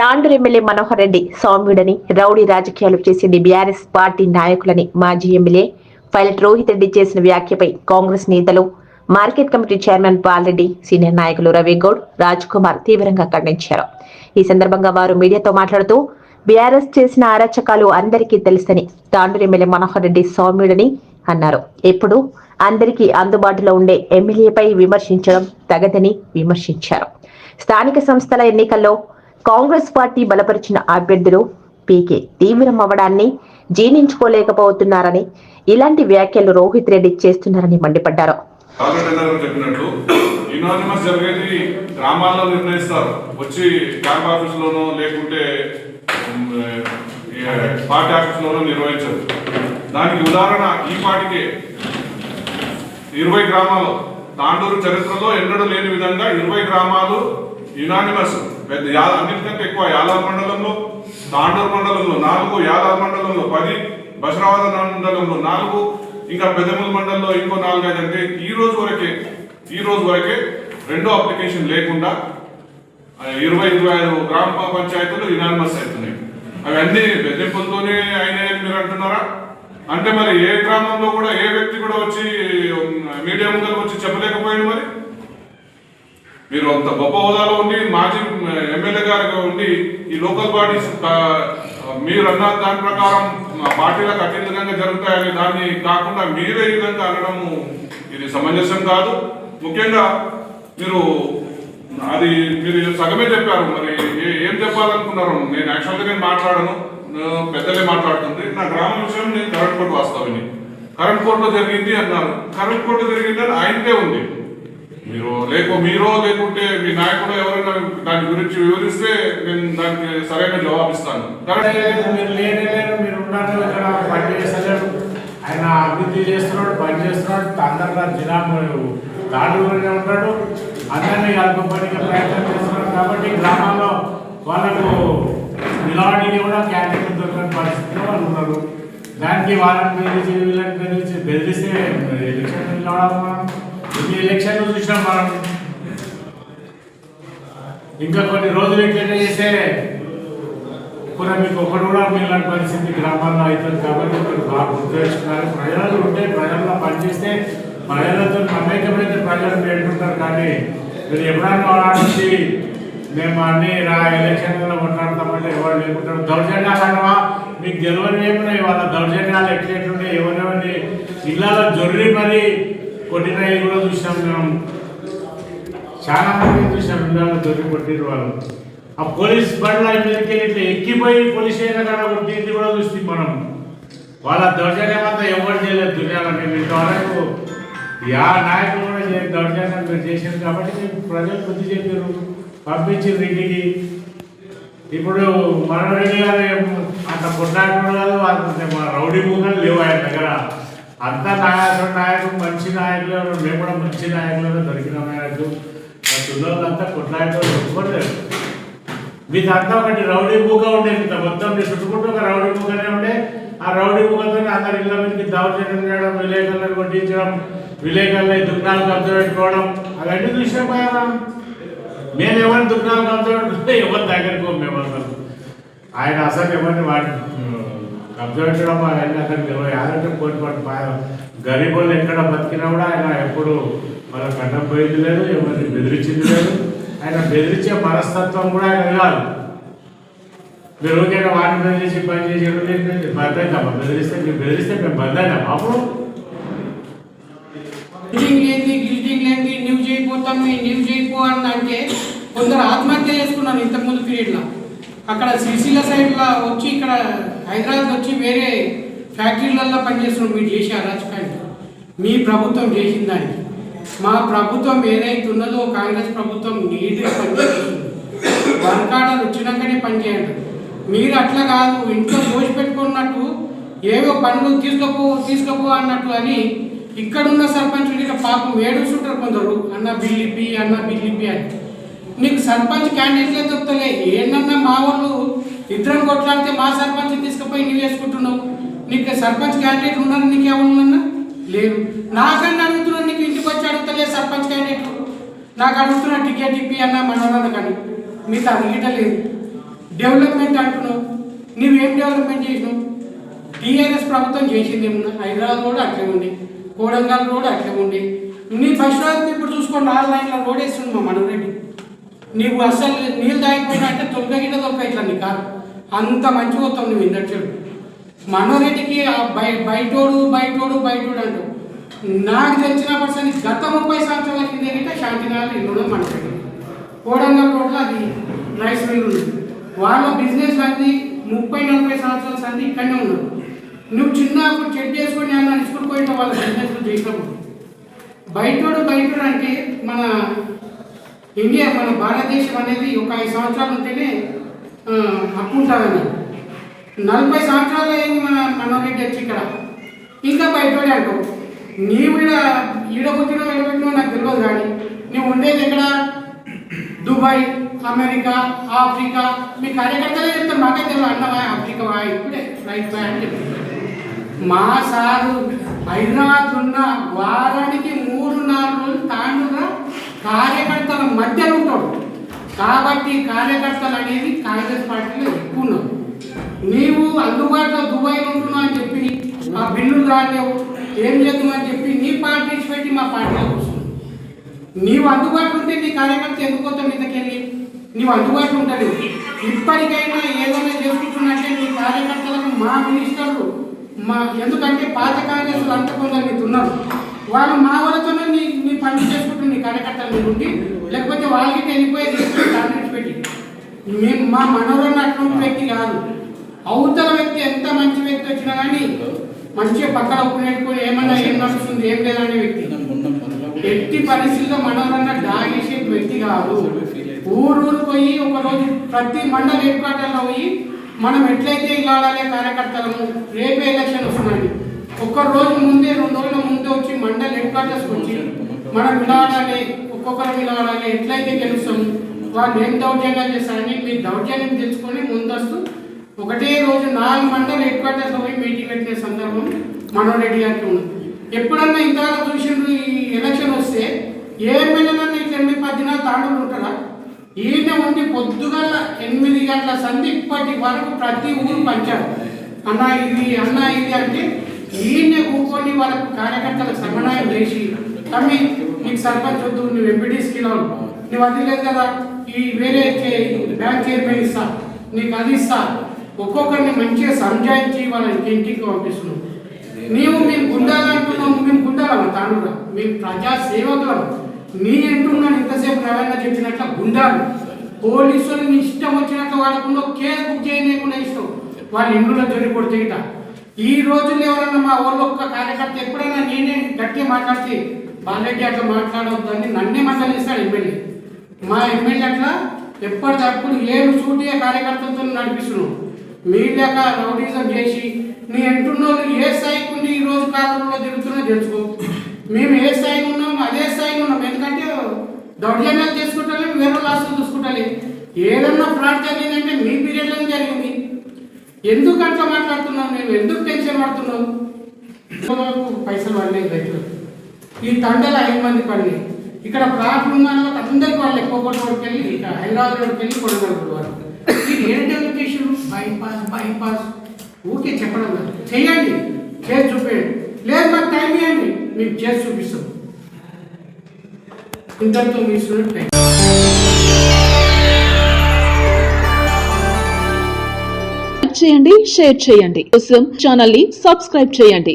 Tandur MLA Manohar Reddy సౌమ్యుడని rowdy రాజకీయాలు చేసింది బీఆర్ఎస్ పార్టీ నాయకులని మాజీ ఎమ్మెల్యే పైలట్ రోహిత్ రెడ్డి చేసిన వ్యాఖ్యపై కాంగ్రెస్ నేతలు market committee chairman Balareddy senior నాయకులు రవి గౌడ్ రాజ్ కుమార్ తీవ్రంగా ఖండించారు. ఈ సందర్భంగా వారు మీడియాతో మాట్లాడుతూ బీఆర్ఎస్ చేసిన అరాచకాలు అందరికీ తెలుసని తాండూరు ఎమ్మెల్యే మనోహర్ రెడ్డి సౌమ్యుడని అన్నారు. ఎప్పుడు అందరికీ అందుబాటులో ఉండే ఎమ్మెల్యేపై విమర్శించడం తగదని విమర్శించారు. స్థానిక సంస్థల ఎన్నికల్లో కాంగ్రెస్ పార్టీ బలపరిచిన అభ్యర్థులు పీకే తీవ్రం అవ్వడాన్ని జీర్ణించుకోలేకపోతున్నారని ఇలాంటి వ్యాఖ్యలు రోహిత్ రెడ్డి చేస్తున్నారని మండిపడ్డారు. చెప్పినట్లు యునానిమస్ జరిగేది గ్రామాల్లో నిర్ణయిస్తారు. వచ్చి క్యాంప్ లేకుంటే పార్టీ నిర్వహించరు దానికి ఉదాహరణ ఈ పాటికే. ఇరవై గ్రామాలు తాండూరు చరిత్రలో ఎన్నడూ లేని విధంగా ఇరవై గ్రామాలు యునానిమస్ పెద్ద యాద అన్నిటికంటే ఎక్కువ యాలాల్ మండలంలో తాండూరు మండలంలో నాలుగు యాలాల్ మండలంలో పది బసరావాద మండలంలో నాలుగు ఇంకా పెద్దమూలు మండలంలో ఇంకో నాలుగు ఐదు అంటే ఈ రోజు వరకే ఈ రోజు వరకే రెండో అప్లికేషన్ లేకుండా ఇరవై ఇరవై ఐదు గ్రామ పంచాయతీలు ఇనానిమస్ అవుతున్నాయి అవన్నీ బెదింపులతోనే అయినాయని మీరు అంటున్నారా? అంటే మరి ఏ గ్రామంలో కూడా ఏ వ్యక్తి కూడా వచ్చి మీడియా ముందర వచ్చి చెప్పలేక మీరు అంత గొప్ప హోదాలో ఉండి మాజీ ఎమ్మెల్యే గారిగా ఉండి ఈ లోకల్ బాడీస్ మీరు అన్న దాని ప్రకారం పార్టీలకు అత్యంతంగా జరుగుతాయని దాన్ని కాకుండా మీరే ఈ విధంగా అనడము ఇది సమంజసం కాదు. ముఖ్యంగా మీరు అది మీరు సగమే చెప్పారు మరి ఏ- ఏం చెప్పాలనుకున్నారు నేను యాక్చువల్గా నేను మాట్లాడను పెద్దలే మాట్లాడుతుంది నా గ్రామ విషయం నేను కరెంట్ కోర్టు వాస్తవని కరెంట్ కోర్టులో జరిగింది అన్నారు. కరెంట్ కోర్టు జరిగింది అని ఆయనకే ఉంది. మీరు లేకు మీరో లేకుంటే మీ నాయకుడు ఎవరైనా దాని గురించి వివరిస్తే నేను దానికి సరైన జవాబు ఇస్తాను మీరు లేనే లేరు మీరు ఉన్నారు ఇక్కడ పని చేస్తలేరు. ఆయన అభివృద్ధి చేస్తున్నాడు పని చేస్తున్నాడు అందరిలో జిల్లా దాడుగురిగా ఉంటాడు. అందరినీ కలుపుకోవడానికి ప్రయత్నం చేస్తున్నాడు కాబట్టి గ్రామాల్లో వాళ్ళకు నిలవడానికి కూడా క్యాంటీన్ దొరకని పరిస్థితిలో వాళ్ళు ఉన్నారు. దానికి వాళ్ళని బెదిరించి వీళ్ళని బెదిరించి బెదిరిస్తే ఎలక్షన్ నిలవడం మనం. ఈ ఎలక్షన్ చూసినాం మనం ఇంకా కొన్ని రోజులు ఎట్లా చేస్తే కూడా మీకు ఒకటి కూడా మిగిలిన పరిస్థితి గ్రామాల్లో అవుతుంది కాబట్టి మీరు బాగా గుర్తుపెట్టుకున్నారు ప్రజలు ఉంటే ప్రజల్లో పనిచేస్తే ప్రజలతో మమేకమైతే ప్రజలు పెట్టుకుంటారు కానీ మీరు ఎప్పుడన్నా ఆడించి మేము అన్ని రా ఎలక్షన్లలో కొట్లాడతామంటే ఎవరు లేకుంటారు. దౌర్జన్యాలు అనవా మీకు తెలియని ఏమున్నాయి? వాళ్ళ దౌర్జన్యాలు ఎట్లెట్లుంటే ఎవరెవరిని ఇళ్ళలో జొర్రి మరి కొట్టినవి కూడా చూసినాం మేము. చాలా మంది చూసాం పిల్లలు దొరికి కొట్టిన వాళ్ళు. ఆ పోలీస్ బండ్ల మీదకి ఇట్లా ఎక్కిపోయి పోలీస్ స్టేషన్ కాడ కొట్టింది కూడా చూసి మనం. వాళ్ళ దౌర్జన్యం అంతా ఎవరు చేయలేదు దునియాలో మేము ఇంతవరకు యా నాయకులు కూడా దౌర్జన్యం మీరు చేశారు కాబట్టి మేము ప్రజలు బుద్ధి చెప్పారు పంపించారు ఇంటికి. ఇప్పుడు మనరెడ్డి గారు అంత కొట్లాడుకున్నారు కాదు అంత రౌడీ మూగలు లేవు ఆయన దగ్గర. అంత నాయకుడు నాయకుడు మంచి నాయకులు మేము కూడా మంచి నాయకులు దొరికిన నాయకులు మా పిల్లలంతా కొట్లాడేవాళ్ళు ఒప్పుకోలేదు మీదంతా ఒకటి రౌడీ మూగ ఉండే ఇంత మొత్తం మీ చుట్టుకుంటూ ఒక రౌడీ మూగనే ఉండే. ఆ రౌడీ మూగతో అందరి ఇళ్ళ మీదకి దౌర్జన్యం చేయడం విలేకరులను కొట్టించడం విలేకరుల దుకాణాలు కబ్జా పెట్టుకోవడం అవన్నీ చూసినా పోయారా మేము ఎవరిని దుకాణాలు కబ్జా పెట్టుకుంటే ఎవరి దగ్గరికి మేము అసలు ఆయన అసలు ఎవరిని వాటి అబ్జర్వ్ ఆయన అతనికి ఇరవై ఆరు కోటి గరీబులు ఎక్కడ బతికినా కూడా ఆయన ఎప్పుడు వాళ్ళ కన్నం పోయింది లేదు ఎవరిని బెదిరించింది లేదు. ఆయన బెదిరించే మనస్తత్వం కూడా ఆయన కాదు మీరు ఊరికైనా వాడిని బెదిరించి పని చేసి బద్దయిద్దామా బెదిరిస్తే మీరు బెదిరిస్తే మేము బద్దయినా బాబు గిల్టింగ్ లేని గిల్టింగ్ లేని న్యూస్ అయిపోతాం మేము న్యూస్ అని అంటే కొందరు ఆత్మహత్య చేసుకున్నాను ఇంతకుముందు పీరియడ్లో. అక్కడ సిరిసిల్ల సైడ్లో వచ్చి ఇక్కడ హైదరాబాద్ వచ్చి వేరే ఫ్యాక్టరీలలో పనిచేస్తున్నాడు మీరు చేసే అరాచకాన్ని మీ ప్రభుత్వం చేసిన దానికి. మా ప్రభుత్వం ఏదైతే ఉన్నదో కాంగ్రెస్ ప్రభుత్వం నీట్గా పనిచేస్తుంది. వర్క్ వచ్చినాకనే పనిచేయండి మీరు అట్లా కాదు ఇంట్లో దోషి పెట్టుకున్నట్టు ఏవో పనులు తీసుకోపో తీసుకోపో అన్నట్టు అని ఇక్కడున్న సర్పంచ్ ఇక పాపం ఏడుస్తుంటారు కొందరు. అన్న బిల్లిపి అన్న బిల్లిపి అని. నీకు సర్పంచ్ క్యాండిడేట్లే దొరుకుతలే. ఏంటన్నా మా వాళ్ళు ఇద్దరం కొట్లాడితే మా సర్పంచ్ తీసుకుపోయి నువ్వు వేసుకుంటున్నావు? నీకు సర్పంచ్ క్యాండిడేట్ ఉన్నారు నీకు ఎవరున్నా లేరు నాకన్నా అడుగుతున్నాను నీకు ఇంటికి వచ్చి అడుగుతలే సర్పంచ్ క్యాండిడేట్ నాకు అడుగుతున్నా టికెట్ ఇప్పి అన్న మనోరన్న కానీ మీతో అడిగటలేదు డెవలప్మెంట్ అంటున్నావు. నువ్వేం డెవలప్మెంట్ చేసినావు? టీఆర్ఎస్ ప్రభుత్వం చేసింది ఏమన్నా? హైదరాబాద్ రోడ్ అట్లే ఉంది కోడంగల్ రోడ్ అట్లే ఉంది నీ ఫస్ట్ ఇప్పుడు చూసుకోండి నాలుగు లైన్ల రోడ్ వేస్తుంది మా మనరెడ్డి. నీవు అసలు నీళ్ళు తాగిపోయినా అంటే తొలగ గిట్ట తొలగ ఇట్లా నీ కాదు అంత మంచిగా పోతాం నువ్వు ఇండస్ట్రీ మనోరెడ్డికి బయ బయటోడు బయటోడు బయటోడు అంటూ నాకు తెలిసిన పర్సన్ గత ముప్పై సంవత్సరాల కింద ఏంటంటే శాంతినగర్ ఇల్లు మనకి కోడంగల్ రోడ్లో అది రైస్ మిల్ ఉంది. వాళ్ళ బిజినెస్ అన్ని ముప్పై నలభై సంవత్సరాల సంది ఇక్కడనే ఉన్నారు నువ్వు చిన్నప్పుడు చెక్ చేసుకొని అన్న స్కూల్ పోయిన వాళ్ళ బిజినెస్ చేసినప్పుడు. బయటోడు బయటోడు అంటే మన ఇండియా మన భారతదేశం అనేది ఒక ఐదు సంవత్సరాలు ఉంటేనే హక్కు ఉంటుందని. నలభై సంవత్సరాలు అయింది మన మనోరెడ్డి వచ్చి ఇక్కడ. ఇంకా బయటోడే అంటావు. నీవు ఈడ ఈడ పుట్టిన వెళ్ళబెట్టినో నాకు తెలియదు కానీ నువ్వు ఉండేది ఎక్కడ? Dubai America Africa. మీ కార్యకర్తలే చెప్తారు మాకే తెలియదు అన్నవా ఆఫ్రికా వా ఇప్పుడే రైట్ బాయ్ అని మా సారు హైదరాబాద్ ఉన్న వారానికి మూడు నాలుగు రోజులు తాండుగా కార్యకర్తల మధ్యలో ఉంటాడు. కాబట్టి కార్యకర్తలు అనేది కాంగ్రెస్ పార్టీలో ఎక్కువ ఉన్నారు. నీవు అందుబాటులో దుబాయ్ ఉంటున్నావు అని చెప్పి మా బిల్లులు రాలేవు ఏం చేద్దామని చెప్పి నీ పార్టీ పెట్టి మా పార్టీలోకి వస్తుంది నీవు అందుబాటులో ఉంటే నీ కార్యకర్త ఎందుకు వస్తావు మీదకెళ్ళి? నీవు అందుబాటులో ఉంటలేవు ఇప్పటికైనా ఏదైనా చేసుకుంటున్నట్టే నీ కార్యకర్తలకు మా మినిస్టర్లు మా ఎందుకంటే పాత కాంగ్రెస్ అంత కొందరు నీకు ఉన్నారు. వాళ్ళు మా వాళ్ళతోనే నీ నీ పని చేసుకుంటారు కార్యకర్తలు మీరు ఉండి లేకపోతే వాళ్ళకి వెళ్ళిపోయి కాంగ్రెస్ పెట్టి. మేము మా మనోరన్న అటువంటి వ్యక్తి కాదు. అవతల వ్యక్తి ఎంత మంచి వ్యక్తి వచ్చినా కానీ మంచిగా పక్కన ఒప్పునేట్టుకొని ఏమన్నా ఏం నడుస్తుంది ఏం లేదనే వ్యక్తి. ఎట్టి పరిస్థితుల్లో మనోరన్న డాగేసే వ్యక్తి కాదు. ఊరూరు పోయి ఒకరోజు ప్రతి మండల హెడ్ క్వార్టర్లో పోయి మనం ఎట్లయితే ఇలాడాలి కార్యకర్తలము రేపే ఎలక్షన్ వస్తున్నాయి ఒక్క రోజు ముందే రెండు రోజుల ముందే వచ్చి మండల హెడ్ క్వార్టర్స్కి వచ్చి మనం ఇలాడాలి ఒక్కొక్కరు ఇలాడాలి ఎట్లయితే గెలుస్తాము వాళ్ళు ఏం దౌర్జన్యాలు చేస్తారని మీరు దౌర్జన్యం తెలుసుకొని ముందస్తు ఒకటే రోజు నాలుగు మండల హెడ్ క్వార్టర్స్ పోయి మీటింగ్ పెట్టిన సందర్భం మనోరెడ్డి గారికి ఉంది ఎప్పుడన్నా ఇంతవరకు చూసిండ్రు ఈ ఎలక్షన్ వస్తే ఏ ఎమ్మెల్యేనన్నా ఇట్లా ఎనిమిది పది ఉంటారా? ఈయన ఉండి పొద్దుగల ఎనిమిది గంటల సంధి ఇప్పటి వరకు ప్రతి ఊరు పంచారు. అన్న ఇది అన్న ఇది అంటే ఈయన కూర్చొని వాళ్ళకు కార్యకర్తలకు సమన్వయం చేసి తమ్మి నీకు సర్పంచ్ వద్దు నువ్వు ఎంపీటీస్కి రావు నువ్వు అది లేదు కదా ఈ వేరే బ్యాంక్ చైర్మన్ ఇస్తా నీకు అది ఇస్తా. ఒక్కొక్కరిని మంచిగా సంజాయించి వాళ్ళకి ఇంటికి పంపిస్తున్నావు మేము మేము గుండాలంటున్నాము మేము గుండాలమ్మ కూడా మేము ప్రజా సేవకులం నీ అంటున్నాను ఇంతసేపు రవణ చెప్పినట్ల గుండాలు. పోలీసులు నీ ఇష్టం వచ్చినట్లు వాడకుండా కేసు బుక్ చేయలేకుండా ఇష్టం. వాళ్ళ ఇంట్లో జరి కొడితే ఈ రోజుల్లో ఎవరన్నా మా ఊళ్ళో ఒక్క కార్యకర్త ఎప్పుడైనా నేనే గట్టిగా మాట్లాడితే బాలరెడ్డి అట్లా మాట్లాడవద్దని నన్నే మందలిస్తాడు ఎమ్మెల్యే. మా ఎమ్మెల్యే అట్లా ఎప్పటికప్పుడు ఏడు సూటిగా కార్యకర్తలతో నడిపిస్తున్నాం మీ రౌడీజం చేసి నీ ఎంటున్నోళ్ళు ఏ స్థాయికి ఉండి ఈ రోజు కాలంలో తిరుగుతున్నా తెలుసుకో. మేము ఏ స్థాయికి ఉన్నాం అదే స్థాయికి ఉన్నాం. ఎందుకంటే దౌర్జన్యాలు చేసుకుంటాలి వేరే లాస్ట్ చూసుకుంటాలి. ఏదన్నా ఫ్రాడ్ జరిగిందంటే మీ పీరియడ్లో జరిగింది. ఎందుకు అట్లా మాట్లాడుతున్నాం మేము ఎందుకు టెన్షన్ పడుతున్నావు? పైసలు పడలేదు రైతులు ఈ తండలు ఐదు మంది పడి ఇక్కడ ప్లాట్లు అందరికీ వాళ్ళు ఎక్కువ కొట్టు వరకు వెళ్ళి ఇక హైదరాబాద్ రోడ్కి వెళ్ళి కొడగలుగుతారు వారు ఇది ఏం డెవలప్ చేసారు బైపాస్ బైపాస్. ఊరికే చెప్పడం కాదు. చేయండి చేసి చూపేయండి. లేదు మాకు టైం ఇవ్వండి. మేము చేసి చూపిస్తాం. ఇంతటితో మీ స్టూడెంట్ టైం చేయండి షేర్ చేయండి. కోసం ఛానల్ని సబ్స్క్రైబ్ చేయండి.